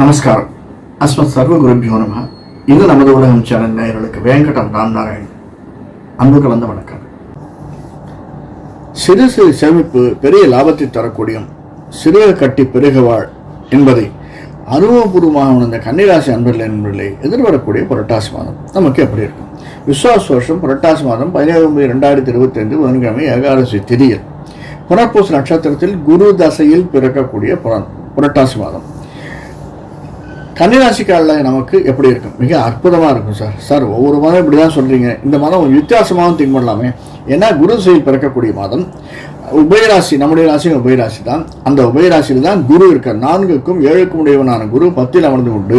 நமஸ்காரம். அஸ்மத் சர்வ குருபியோ நம. இது நமது உலகம் சேனல் நேயர்களுக்கு வேங்கடம் ராம் நாராயண் அன்பு கலந்த வணக்கம். சிறு சிறு சேமிப்பு பெரிய லாபத்தை தரக்கூடியும் சிறிய கட்டி பெருக வாழ் என்பதை அனுபவபூர்வமாக உணர்ந்த கன்னிராசி அன்பர்கள் என்பதிலே எதிர்வரக்கூடிய புரட்டாசி மாதம். நமக்கு எப்படி இருக்கும்? விஸ்வாச வருஷம் புரட்டாசி மாதம் பதினேழு ஒன்பது ரெண்டாயிரத்தி இருபத்தி ஐந்து புதன்கிழமை ஏகாதசி திதியில். புனர்பூச நட்சத்திரத்தில் குரு தசையில் பிறக்கக்கூடிய புரட்டாசி மாதம். கன்னிராசிக்காரில் நமக்கு எப்படி இருக்கும்? மிக அற்புதமாக இருக்கும் சார். சார் ஒவ்வொரு மாதம் இப்படி தான் சொல்கிறீங்க இந்த மாதம் வித்தியாசமாகவும் திங்க் பண்ணலாமே. ஏன்னா குரு செயல் பிறக்கக்கூடிய மாதம். உபயராசி நம்முடைய ராசி உபயராசி தான். அந்த உபயராசியில் தான் குரு இருக்கார். நான்குக்கும் ஏழுக்கும் உடையவனான குரு பத்தில் அமர்ந்து கொண்டு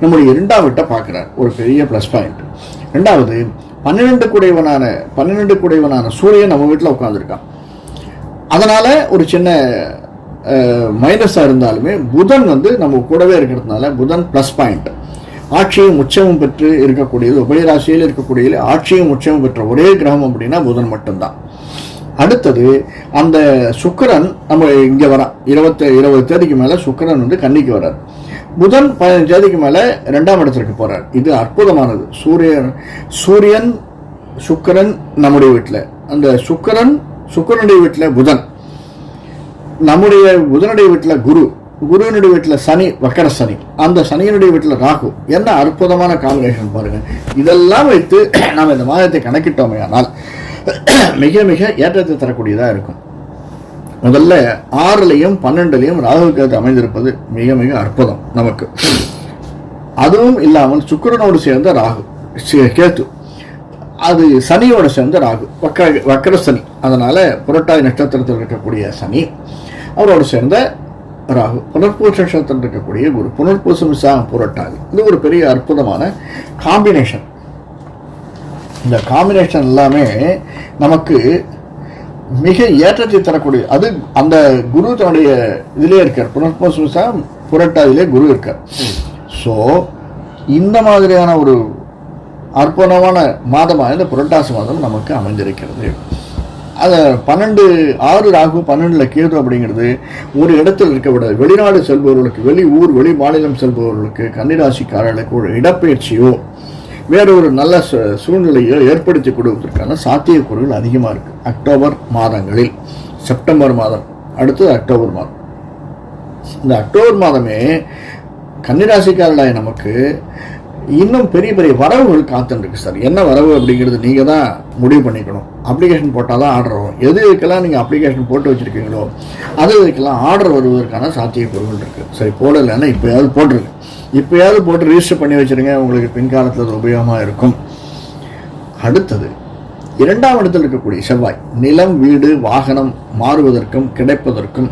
நம்முடைய இரண்டாம் வீட்டை பார்க்குறார். ஒரு பெரிய ப்ளஸ் பாயிண்ட் ரெண்டாவது பன்னிரெண்டு குடையவனான பன்னிரெண்டு குடையவனான சூரியன் நம்ம வீட்டில் உட்காந்துருக்கான் அதனால் ஒரு சின்ன மைனஸாக இருந்தாலுமே புதன் வந்து நம்ம கூடவே இருக்கிறதுனால புதன் ப்ளஸ் பாயிண்ட் ஆட்சியும் உச்சமும் பெற்று இருக்கக்கூடியது உபயராசியில் இருக்கக்கூடியது ஆட்சியும் உச்சமும் பெற்ற ஒரே கிரகம் அப்படின்னா புதன் மட்டும்தான். அடுத்தது அந்த சுக்கரன் நம்ம இங்கே வரான். இருபத்தி இருபது தேதிக்கு மேலே சுக்கரன் வந்து கன்னிக்கு வர்றார் புதன் பதினஞ்சு தேதிக்கு மேலே ரெண்டாம் இடத்திற்கு போகிறார் இது அற்புதமானது. சூரியன் சூரியன் சுக்கிரன் நம்முடைய வீட்டில். அந்த சுக்கிரன் சுக்கிரனுடைய வீட்டில் புதன். நம்முடைய புதனுடைய வீட்டில் குரு குருவினுடைய வீட்டில் சனி வக்கர சனி. அந்த சனியினுடைய வீட்டில் ராகு. என்ன அற்புதமான காம்பினேஷன் பாருங்க. இதெல்லாம் வைத்து நாம் இந்த மாதத்தை கணக்கிட்டோமே ஆனால் மிக மிக ஏற்றத்தை தரக்கூடியதாக இருக்கும். முதல்ல ஆறுலையும் பன்னெண்டுலையும் ராகு கேது அமைந்திருப்பது மிக மிக அற்புதம் நமக்கு. அதுவும் இல்லாமல் சுக்கரனோடு சேர்ந்த ராகு கேத்து அது சனியோட சேர்ந்த ராகு வக்க வக்கர சனி. அதனால புரட்டாதி நட்சத்திரத்தில் இருக்கக்கூடிய சனி. அவரோடு சேர்ந்த ராகு. புனர்பூச இருக்கக்கூடிய குரு. புனர்பூசம் விசாகம் புரட்டாது. இது ஒரு பெரிய அற்புதமான காம்பினேஷன் இந்த காம்பினேஷன் எல்லாமே நமக்கு மிக ஏற்றத்தை தரக்கூடிய அது அந்த குரு தன்னுடைய இதிலே இருக்கார். புனர்பூசம் விசாகம் குரு இருக்கார். ஸோ இந்த மாதிரியான ஒரு அற்புதமான மாதமாக இந்த புரட்டாசி மாதம் நமக்கு அமைந்திருக்கிறது. அதை பன்னெண்டு ஆறு ராகு பன்னெண்டில் கேது அப்படிங்கிறது ஒரு இடத்தில் இருக்க வெளிநாடு செல்பவர்களுக்கு வெளி ஊர் வெளி மாநிலம் செல்பவர்களுக்கு கன்னிராசிக்காரர்களுக்கு ஒரு இடப்பெயர்ச்சியோ வேற ஒரு நல்ல சூ- சூழ்நிலையோ ஏற்படுத்தி கொடுப்பதற்கான சாத்தியக்கூறுகள் அதிகமாக இருக்குது அக்டோபர் மாதங்களில் செப்டம்பர் மாதம் அடுத்து அக்டோபர் மாதம். இந்த அக்டோபர் மாதமே கன்னிராசிக்காரர்களாய நமக்கு இன்னும் பெரிய பெரிய வரவுகள் காத்துருக்கு சார் என்ன வரவு அப்படிங்கிறது நீங்கள் தான் முடிவு பண்ணிக்கணும். அப்ளிகேஷன் போட்டால் தான் ஆர்டர் வரும். எது இதுக்கெல்லாம் நீங்கள் அப்ளிகேஷன் போட்டு வச்சுருக்கீங்களோ அது இதுக்கெல்லாம் ஆர்டர் வருவதற்கான சாத்தியக்கூறுகள் இருக்குது சரி போடலைன்னா இப்போயாவது போட்டுருங்க. இப்போயாவது போட்டு ரிஜிஸ்டர் பண்ணி வச்சுருங்க. உங்களுக்கு பின்காலத்தில் அது உபயோகமாக இருக்கும். அடுத்தது இரண்டாம் இடத்தில் இருக்கக்கூடிய செவ்வாய் நிலம் வீடு வாகனம் மாறுவதற்கும் கிடைப்பதற்கும்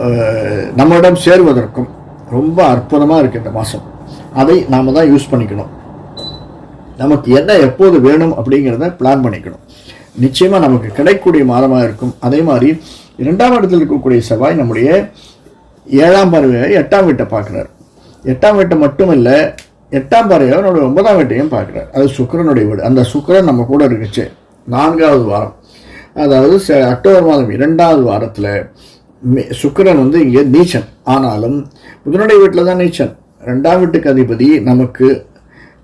நம்மளிடம் நம்மிடம் சேருவதற்கும் ரொம்ப அற்புதமாக இருக்குது இந்த மாதம் அதை நாம் தான் யூஸ் பண்ணிக்கணும். நமக்கு என்ன எப்போது வேணும் அப்படிங்கிறத பிளான் பண்ணிக்கணும். நிச்சயமாக நமக்கு கிடைக்கக்கூடிய மாதமாக இருக்கும். அதே மாதிரி இரண்டாம் இடத்தில் இருக்கக்கூடிய செவ்வாய் நம்முடைய ஏழாம் பார்வையை எட்டாம் வீட்டை பார்க்குறார். எட்டாம் வீட்டை மட்டும் இல்லை எட்டாம் பார்வையை நம்முடைய ஒன்பதாம் வீட்டையும் பார்க்குறார். அது சுக்கிரனுடைய வீடு. அந்த சுக்கிரன் நம்ம கூட இருக்குச்சு. நான்காவது வாரம். அதாவது அக்டோபர் மாதம் இரண்டாவது வாரத்தில் சுக்கிரன் வந்து இங்கே நீச்சன். ஆனாலும் புதனுடைய வீட்டில் தான் நீச்சன். ரெண்டாம் வீட்டுக்கு அதிபதி நமக்கு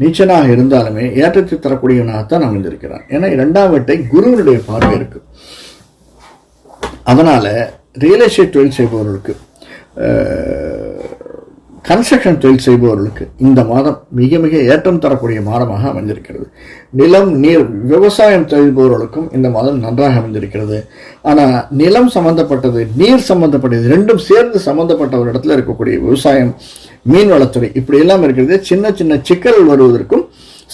நீச்சனாக இருந்தாலுமே ஏற்றத்தை தரக்கூடியவனாகத்தான் அமைந்திருக்கிறான் ஏன்னா இரண்டாம் வீட்டை குருவினுடைய பார்வை இருக்கு. அதனால் ரியல் எஸ்டேட் தொழில் செய்பவர்களுக்கு கன்ஸ்ட்ரக்ஷன் தொழில் செய்பவர்களுக்கு இந்த மாதம் மிக மிக ஏற்றம் தரக்கூடிய மாதமாக அமைந்திருக்கிறது. நிலம் நீர் விவசாயம் செய்பவர்களுக்கும் இந்த மாதம் நன்றாக அமைந்திருக்கிறது. ஆனால் நிலம் சம்பந்தப்பட்டது நீர் சம்பந்தப்பட்டது ரெண்டும் சேர்ந்து சம்பந்தப்பட்ட ஒரு இடத்துல இருக்கக்கூடிய விவசாயம் மீன் வளத்துறை. இப்படி எல்லாம் இருக்கிறது சின்ன சின்ன சிக்கல் வருவதற்கும்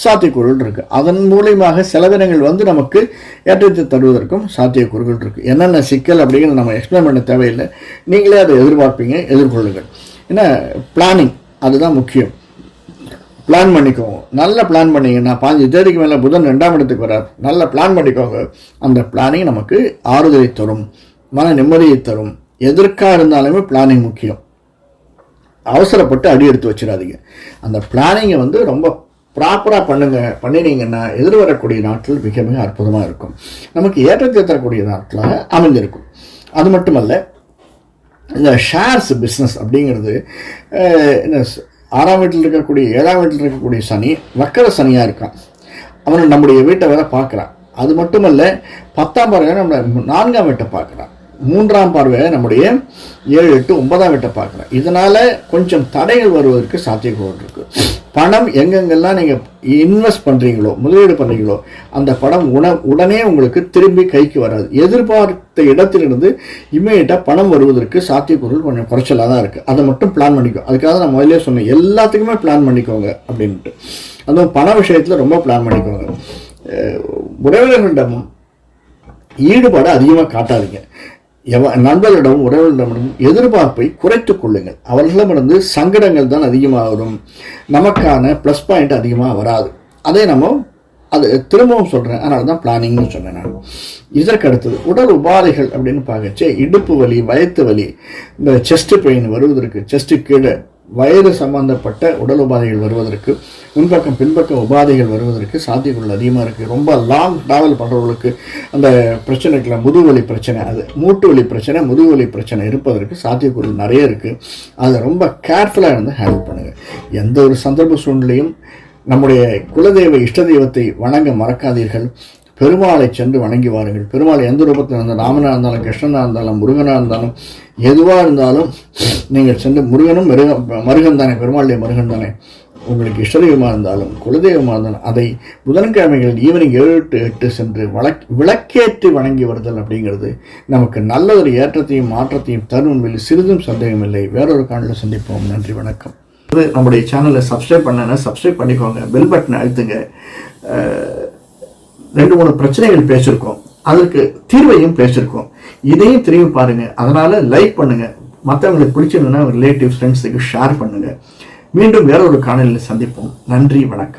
சாத்தியக்கூறுகள் இருக்கு. அதன் மூலியமாக செலவினங்கள் வந்து நமக்கு ஏற்றத்தை தருவதற்கும் சாத்தியக்கூறுகள் இருக்கு. என்னென்ன சிக்கல் அப்படிங்கிறது நம்ம எக்ஸ்பிளைன் பண்ண தேவையில்லை. நீங்களே அதை எதிர்பார்ப்பீங்க எதிர்கொள்ளுங்கள். ஏன்னா பிளானிங் அதுதான் முக்கியம். பிளான் பண்ணிக்கோங்க. நல்ல பிளான் பண்ணீங்கன்னா பாஞ்சு தேதிக்கு மேலே புதன் ரெண்டாம் இடத்துக்கு வரார். நல்ல பிளான் பண்ணிக்கோங்க. அந்த பிளானிங் நமக்கு ஆறுதலை தரும். மன நிம்மதியை தரும். எதற்காக இருந்தாலுமே பிளானிங் முக்கியம். அவசரப்பட்டு அடி எடுத்து வச்சிடாதீங்க. அந்த பிளானிங்கை வந்து ரொம்ப ப்ராப்பராக பண்ணுங்க. பண்ணினீங்கன்னா எதிர்வரக்கூடிய நாட்கள் மிக மிக அற்புதமாக இருக்கும். நமக்கு ஏற்றத்தை தரக்கூடிய நாட்களாக அமைஞ்சிருக்கும். அது மட்டுமல்ல இந்த ஷேர்ஸ் பிஸ்னஸ் அப்படிங்கிறது என்ன ஆறாம் வீட்டில் இருக்கக்கூடிய ஏழாம் வீட்டில் இருக்கக்கூடிய சனி வக்கர சனியாக இருக்கான். அவன் நம்முடைய வீட்டை வேற பார்க்குறான். அது மட்டுமல்ல பத்தாம் பிறகு நம்ம நான்காம் வீட்டை பார்க்குறான். மூன்றாம் பார்வையை நம்முடைய ஏழு எட்டு ஒன்பதாம் வீட்டை பார்க்குறேன் இதனால் கொஞ்சம் தடைகள் வருவதற்கு சாத்தியக்கூறு இருக்கு பணம் எங்கெங்கெல்லாம் நீங்கள் இன்வெஸ்ட் பண்ணுறீங்களோ முதலீடு பண்ணுறீங்களோ அந்த பணம் உண உடனே உங்களுக்கு திரும்பி கைக்கு வராது. எதிர்பார்த்த இடத்திலிருந்து இமீடியட்டாக பணம் வருவதற்கு சாத்தியக்கூறுகள் கொஞ்சம் குறைச்சலாக தான் இருக்குது அதை மட்டும் பிளான் பண்ணிக்கோ. அதுக்காக நான் முதல்ல சொன்னேன். எல்லாத்துக்குமே பிளான் பண்ணிக்கோங்க அப்படின்ட்டு. அதுவும் பண விஷயத்தில் ரொம்ப பிளான் பண்ணிக்கோங்க. உறவினர்களிடம் ஈடுபாடு அதிகமாக காட்டாதீங்க. எவ நண்பர்களிடம் உறவினரிடமும் எதிர்பார்ப்பை குறைத்து கொள்ளுங்கள். அவர்களிடமிருந்து சங்கடங்கள் தான் அதிகமாக வரும் நமக்கான ப்ளஸ் பாயிண்ட் அதிகமாக வராது. அதே நம்ம அது திரும்பவும் சொல்கிறேன் அதனால தான் பிளானிங்னு சொன்னேன் நான். இதற்கு அடுத்தது உடல் உபாதைகள் அப்படின்னு பார்க்கச்சே இடுப்பு வலி வயத்து வலி இந்த செஸ்ட் பெயின் வருவதற்கு செஸ்ட்டு கீழே வயது சம்பந்தப்பட்ட உடல் உபாதைகள் வருவதற்கு முன்பக்கம் பின்பக்கம் உபாதைகள் வருவதற்கு சாத்தியக்கூறுகள் அதிகமாக இருக்குது ரொம்ப லாங் ட்ராவல் பண்ணுறவங்களுக்கு அந்த பிரச்சனைக்குள்ள முதுகுவலி பிரச்சனை அது மூட்டு வலி பிரச்சனை முதுகுவலி பிரச்சனை இருப்பதற்கு சாத்தியக்கூறுகள் நிறைய இருக்குது அதை ரொம்ப கேர்ஃபுல்லாக இருந்து ஹேண்டில் பண்ணுங்கள் எந்த ஒரு சந்தர்ப்ப சூழ்நிலையும் நம்முடைய குலதெய்வ இஷ்ட தெய்வத்தை வணங்க மறக்காதீர்கள். பெருமாளை சென்று வணங்கி வாருங்கள் பெருமாள் எந்த ரூபத்தில் இருந்தால் ராமனாக இருந்தாலும் கிருஷ்ணனாக இருந்தாலும் முருகனாக இருந்தாலும் எதுவாக இருந்தாலும் நீங்கள் சென்று முருகனும் மிருக மருகன் தானே பெருமாளுடைய மருகன் தானே. உங்களுக்கு இஷ்டதெய்வமாக இருந்தாலும் குலதெய்வமாக இருந்தாலும் அதை புதன்கிழமைகள் ஈவினிங் ஏழு டு எட்டு சென்று வழக் விளக்கேற்றி வணங்கி வருதல் அப்படிங்கிறது நமக்கு நல்லதொரு ஒரு ஏற்றத்தையும் மாற்றத்தையும் தரும் என்பதில் சிறிதும் சந்தேகம் இல்லை. வேறொரு காணொலியில் சந்திப்போம். நன்றி வணக்கம். இது நம்முடைய சேனலை சப்ஸ்கிரைப் பண்ணனா சப்ஸ்கிரைப் பண்ணிக்கோங்க. பெல் பட்டனை அழுத்துங்க. ரெண்டு மூணு பிரச்சனைகள் பேசியிருக்கோம். அதற்கு தீர்வையும் பேசியிருக்கோம். இதையும் திரும்பி பாருங்க. அதனால லைக் பண்ணுங்க. மற்றவங்களுக்கு பிடிச்சிருந்ததுன்னா ரிலேட்டிவ் ஃப்ரெண்ட்ஸுக்கு ஷேர் பண்ணுங்க. மீண்டும் வேற ஒரு காணொலியில் சந்திப்போம். நன்றி வணக்கம்.